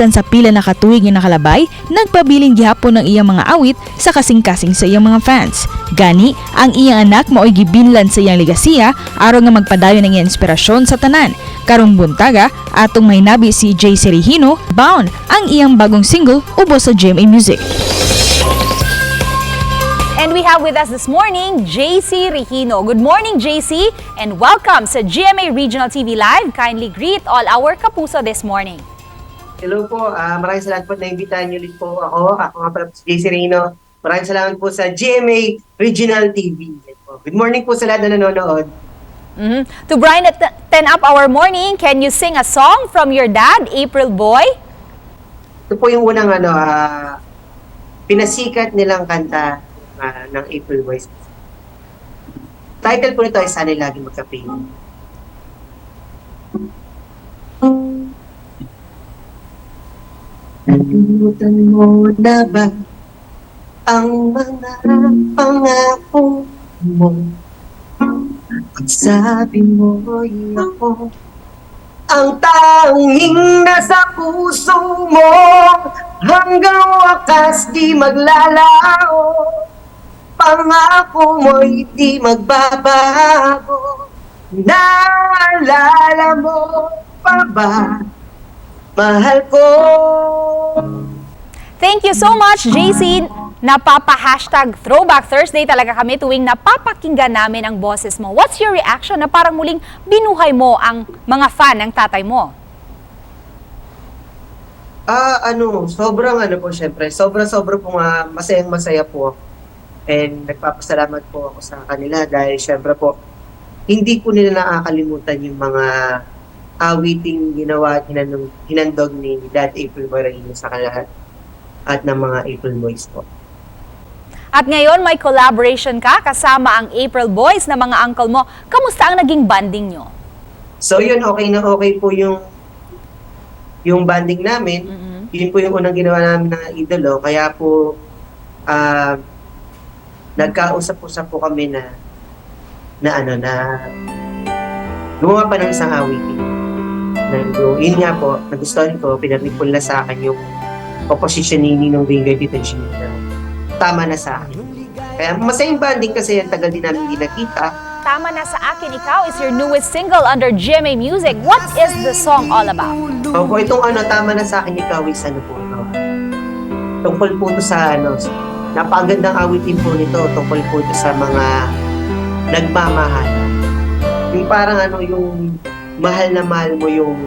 bisan sa pila na katuig nga nakalabay, nagpabiling gihapon ng iyang mga awit sa kasing-kasing sa iyang mga fans. Gani, ang iyang anak mao'y gibinlan sa iyang legasiya aron nga magpadayon ng iyang inspirasyon sa tanan. Karong buntaga, atong may nabi si Jay Serihino, Bound, ang iyang bagong single ubos sa GMA Music. And we have with us this morning, JC Regino. Good morning, JC, and welcome sa GMA Regional TV Live. Kindly greet all our kapuso this morning. Hello po, ah maraming salamat po na imbitahan niyo ulit po ako. Ako nga pala po si JC Reyno. Maraming salamat po sa GMA Regional TV. Good morning po sa lahat na nanonood. Mhm. To brighten it- 10 up our morning, can you sing a song from your dad, April Boy? Ito po yung unang ano, ah, pinasikat nilang kanta ah, ng April Boys. Title po nito ay Sana'y Lagi Magkape. Nalimutan mo na ba ang mga pangako mo? Sabi mo'y ako ang tanging nasa puso mo hanggang wakas di maglalao pangako mo'y di magbabago naalala mo pa ba mahal ko Thank you so much, JC. Napapa-hashtag Throwback Thursday talaga kami tuwing napapakinggan namin ang boses mo. What's your reaction na parang muling binuhay mo ang mga fan ng tatay mo? Ah, ano, sobrang ano po syempre, sobra-sobra po nga masayang masaya po ako. And nagpapasalamat po ako sa kanila dahil syempre po, hindi po nila nakakalimutan yung mga awiting ginawa at hinandog, hinandog ni Dad April Barreino sa kanila at ng mga April Boys po. At ngayon may collaboration ka kasama ang April Boys na mga uncle mo. Kamusta ang naging banding nyo? So yun, okay na okay po yung yung banding namin. Mhm. Yun po yung unang ginawa namin ng idolo. Kaya po, ah, nagkausap-usap po kami na na ano na gumawa pa ng isang awitin. Na, yung, yun nga po, nagustuhan ko, pinarinig po nila sa akin yung opposition ni Ninong Ringo Tito G na tama na sa akin. Kaya masayang banding kasi yung tagal din namin nakita. Tama na sa akin ikaw is your newest single under GMA Music. What is the song all about? Opo, itong ano, tama na sa akin ikaw is ano po, no? Tungkol po ito sa ano, napakagandang awitin po nito, tungkol po ito sa mga nagmamahal. Yung parang ano, yung mahal na mahal mo yung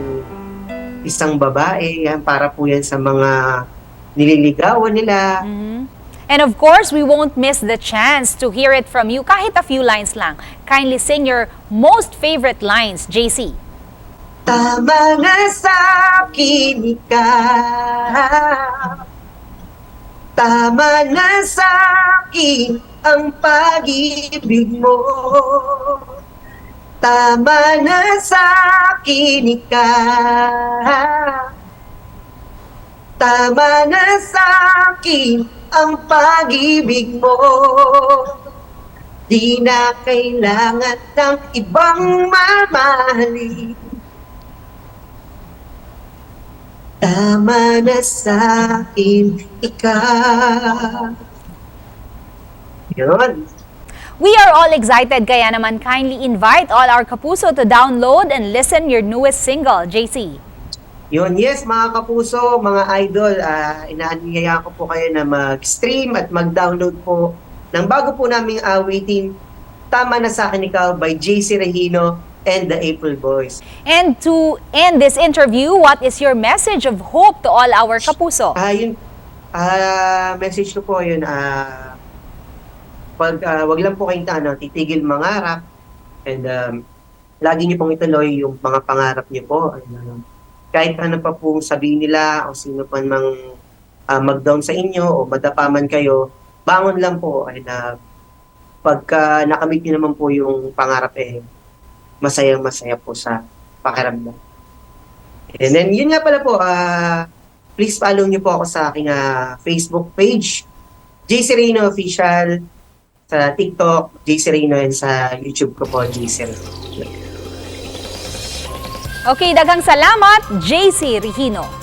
isang babae, yan, para po yan sa mga nililigawan nila. Mhm. And of course, we won't miss the chance to hear it from you kahit a few lines lang. Kindly sing your most favorite lines, JC. Tama na sa akin ikaw. Tama na sa akin ang pag-ibig mo. Tama na sa akin. Tama na sa akin ang pag-ibig mo. Di na kailangan ng ibang mamahalin. Tama na sa akin, ikaw. Yun. We are all excited kaya naman kindly invite all our kapuso to download and listen your newest single, JC. Yun, yes, mga kapuso, mga idol, uh, inaanyaya ko po kayo na mag-stream at mag-download po ng bago po naming awitin, Tama na sa akin ikaw by JC Regino and the April Boys. And to end this interview, what is your message of hope to all our kapuso? Ah, yun, ah, message ko po yun, ah, pag, ah, wag lang po kayong ano, titigil mangarap, and um, lagi niyo pong ituloy yung mga pangarap niyo po. And, ah, kahit ano pa po sabihin nila, o sino pa mang ah, mag-down sa inyo, o madapa man kayo, bangon lang po, and ah, pagka nakamit niyo naman po yung pangarap, eh, masayang masaya po sa pakiramdam. And then, yun nga pala po, ah, please follow niyo po ako sa aking ah, Facebook page, JC Reyno Official, sa TikTok, JC Reyno, and sa YouTube ko po, JC Reyno. Okay, daghang salamat, JC Regino.